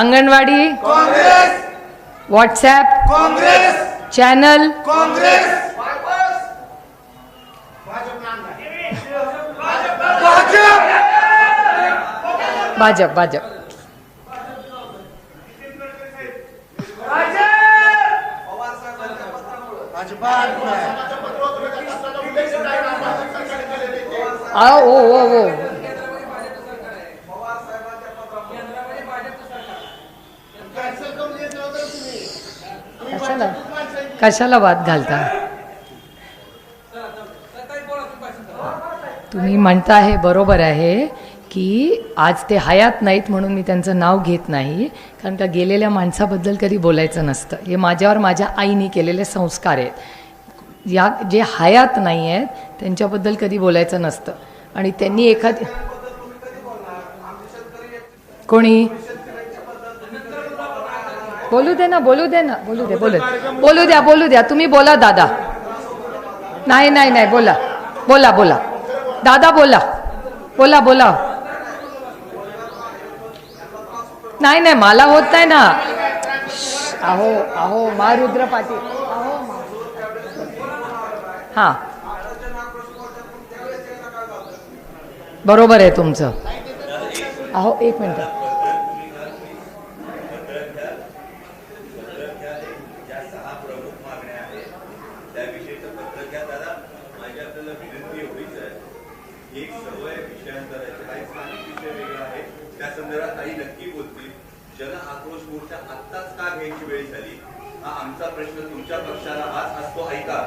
Anganwadi Congress WhatsApp Congress channel Congress. Bhajap Bhajap. Bhajap आ, ओ ओ ओ। कशाला? कशाला वाद घालता? तुम्ही म्हणता हे बरोबर आहे की आज ते हयात नाहीत म्हणून मी त्यांचं नाव घेत नाही कारण का गेलेल्या माणसाबद्दल कधी बोलायचं नसतं. हे माझ्यावर माझ्या आईने केलेले संस्कार आहेत. या जे हयात नाही आहेत त्यांच्याबद्दल कधी बोलायचं नसतं. आणि त्यांनी एखादी कोणी? बोलू दे ना बोलू दे ना. बोलू दे बोलू दे. बोलू द्या बोलू द्या. तुम्ही बोला दादा. नाही नाही नाही बोला. बोला बोला. दादा बोला. बोला बोला. नाही नाही मला होत नाही ना. अहो अहो मा रुद्र पाटील. अहो हा. बरोबर आहे तुमचं. अहो एक मिनिट ज्या सहा प्रमुख मागण्या आहेत त्याविषयीचं पत्र घ्या दादा माझी आपल्याला विनंती एवढीच आहे एक सवय विषयांतराची. हा एक स्थानिक विषय वेगळा आहे. त्या संदर्भात काही नक्की बोलतील जन आक्रोश मोर्चा आत्ताच का घ्यायची वेळ झाली? हा आमचा प्रश्न तुमच्या पक्षाला आज असतो ऐका.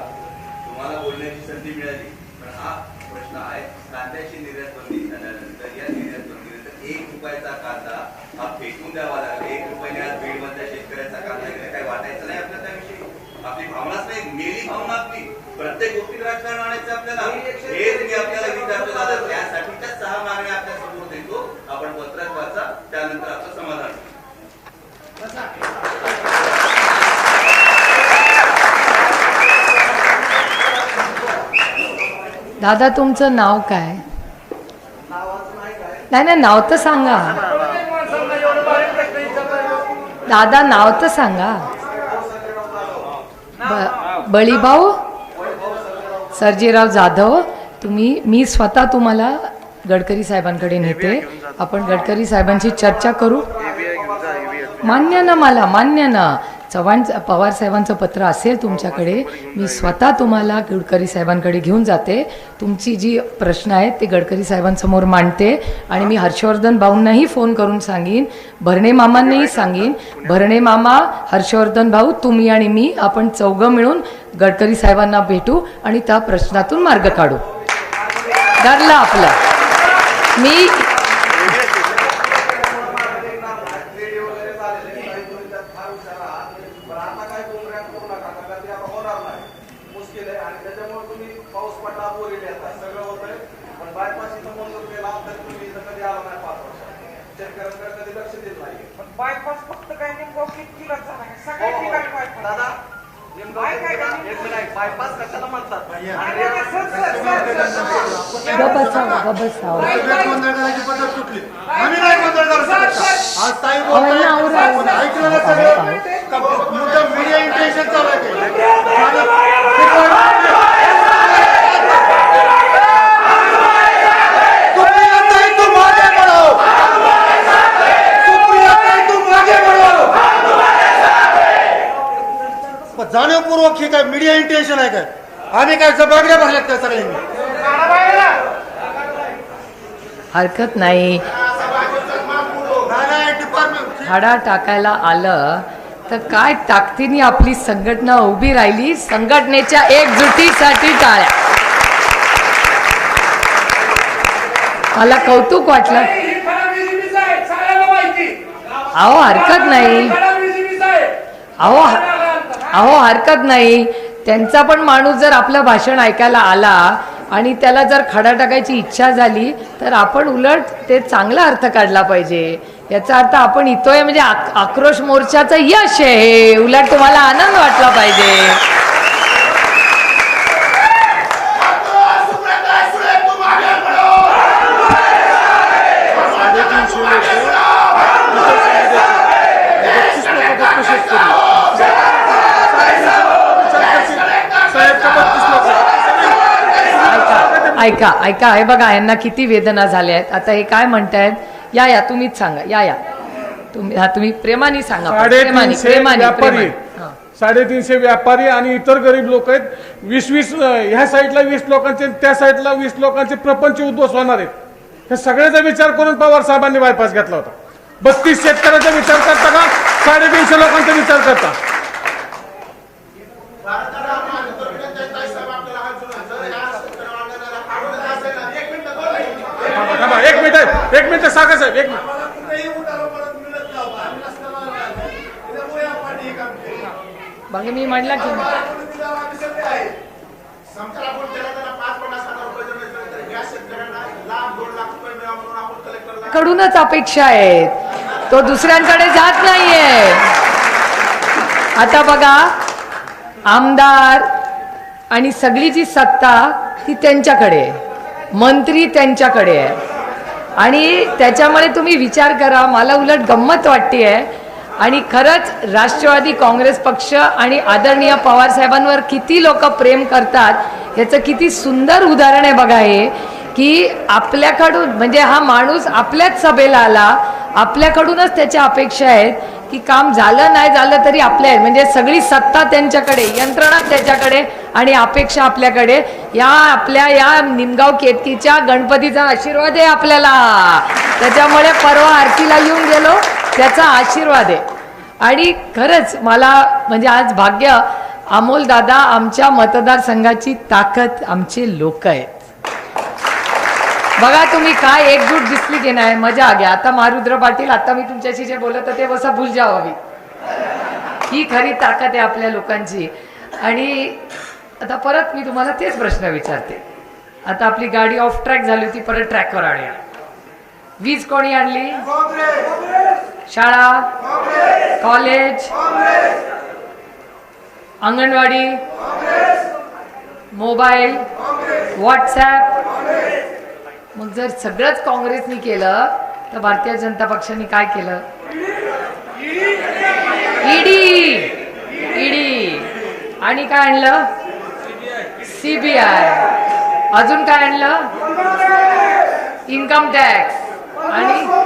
तुम्हाला बोलण्याची संधी मिळाली पण हा प्रश्न आहे कांद्याची निर्यात बंदी झाल्यानंतर या निर्यात बंदीनंतर एक रुपयाचा कांदा हा फेकून द्यावा लागला. एक रुपयाने आज बीडमधल्या शेतकऱ्याचा कांदा काही वाटायचं नाही आपल्या त्याविषयी. आपली भावनाच नाही मेली भावना आपली. प्रत्येक गोष्टीत राजकारण आणायचं आपल्याला. हे मी आपल्याला विचारतो दादा त्यासाठीच्या सहा मागण्या आपल्यासमोर देतो. आपण पत्रात वाचा त्यानंतर आपलं समाधान दादा तुमचं नाव काय? नाही नाही नाव तर सांगा. दादा नाव तर सांगा. बळीभाऊ? सर्जीराव जाधव तुम्ही मी स्वतः तुम्हाला गडकरी साहेबांकडे नेते. आपण गडकरी साहेबांची चर्चा करू. मान्य ना मला मान्य ना. चव्हाण पवार साहेबांचं पत्र असेल तुमच्याकडे मी स्वतः तुम्हाला गडकरी साहेबांकडे घेऊन जाते. तुमची जी प्रश्न आहेत ते गडकरी साहेबांसमोर मांडते आणि मी हर्षवर्धन भाऊंनाही फोन करून सांगीन भरणे मामांनाही सांगीन भरणे मामा हर्षवर्धन भाऊ तुम्ही आणि मी आपण चौघं मिळून गडकरी साहेबांना भेटू आणि त्या प्रश्नातून मार्ग काढू. धरला आपला. मी मुश्किल आहे आणि त्याच्यामुळे तुम्ही पाऊस पडला बोरिले आता सगळं होतंय पण बायपास इथं मंजूर केला तर तुम्ही इथं कधी आला नाही पाच वर्षात शेतकऱ्यांकडे लक्ष देत नाही पण बायपास फक्त काय नेमकं कितीला झाला काय सगळ्या ठिकाणी बायपास दादा काय काय काय? एक मिनिट बायपास कशाला म्हणतात? अरे, अरे, sir, sir, sir, sir, sir. ग बसावं ग बसावं सगळ्यात गोंधळ करायची पद्धत सुटली आम्ही नाही गोंधळ करू शकत. आज ताई बोलताय. ऐकलं सगळं? का मुद्दाम मीडिया इंटेन्शन चालू आहे जाणीवपूर्वक हे काय मीडिया इंटेन्शन आहे काय? आम्ही काय जबाबदाऱ्या भरल्यात काय सगळ्यांनी? हरकत नाही. हाडा टाकायला आलं तर काय ताकदीने आपली संघटना उभी राहिली? संघटनेच्या एकजुटीसाठी टाळ्या. मला कौतुक वाटलं. अहो हरकत नाही. अहो अहो हरकत नाही. त्यांचा पण माणूस जर आपलं भाषण ऐकायला आला आणि त्याला जर खडा टाकायची इच्छा झाली तर आपण उलट ते चांगला अर्थ काढला पाहिजे. याचा अर्थ आपण इतोय म्हणजे आक्रोश मोर्चाचं यश आहे. उलट तुम्हाला आनंद वाटला पाहिजे. ऐका ऐका. हे बघा यांना किती वेदना झाल्या आहेत. आता हे काय म्हणतायत? या या. तुम्हीच सांगा. या या. तुम्ही हा तुम्ही प्रेमाने सांगा. प्रेमाने प्रेमाने. हा. साडेतीनशे व्यापारी आणि इतर गरीब लोक आहेत. वीस वीस अं, ह्या साईडला वीस लोकांचे त्या साईडला वीस लोकांचे प्रपंच उद्ध्वस्त होणार आहेत. हे सगळ्याचा विचार करून पवार साहेबांनी बायपास घेतला होता. बत्तीस शेतकऱ्याचा विचार करता का? साडेतीनशे लोकांचा विचार करता थांबा, थांबा. एक मिनिट आहे. एक मिनिट सागर साहेब एक मिनिट. मग मी म्हणला की कडूनच अपेक्षा आहेत. तो दुसऱ्यांकडे जात नाहीये. आता बघा आमदार आणि सगळी जी सत्ता ती त्यांच्याकडे आहे. मंत्री त्यांच्याकडे आहे. आणि त्याच्यामुळे तुम्ही विचार करा मला उलट गंमत वाटते आणि खरंच राष्ट्रवादी काँग्रेस पक्ष आणि आदरणीय पवार साहेबांवर किती लोक प्रेम करतात याचं किती सुंदर उदाहरण आहे बघा हे की आपल्याकडून म्हणजे हा माणूस आपल्याच सभेला आला आपल्याकडूनच त्याच्या अपेक्षा आहेत की काम झालं नाही झालं तरी आपल्या आहेत म्हणजे सगळी सत्ता त्यांच्याकडे यंत्रणा त्याच्याकडे आणि अपेक्षा आपल्याकडे. या आपल्या या निमगाव केतकीच्या गणपतीचा आशीर्वाद आहे आपल्याला. त्याच्यामुळे परवा आरतीला येऊन गेलो त्याचा आशीर्वाद आहे. आणि खरंच मला म्हणजे आज भाग्य अमोल दादा आमच्या मतदारसंघाची ताकद आमचे लोक आहेत. बघा तुम्ही काय एकजूट दिसली की नाही मजा आ गया आता मारुद्र पाटील आता मी तुमच्याशी जे बोलत ते वसा भूल जाओ ही खरी ताकद आहे आपल्या लोकांची. आणि आता परत मी तुम्हाला तेच प्रश्न विचारते. आता आपली गाडी ऑफ ट्रॅक झाली होती परत ट्रॅकवर आणूया. वीज कोणी आणली? शाळा? कॉलेज अंगणवाडी? मोबाईल व्हॉट्सॲप मग जर सगळंच काँग्रेसनी केलं तर भारतीय जनता पक्षाने काय केलं? ईडी ईडी आणि काय आणलं? सीबीआय. अजून काय आणलं? इन्कम टॅक्स आणि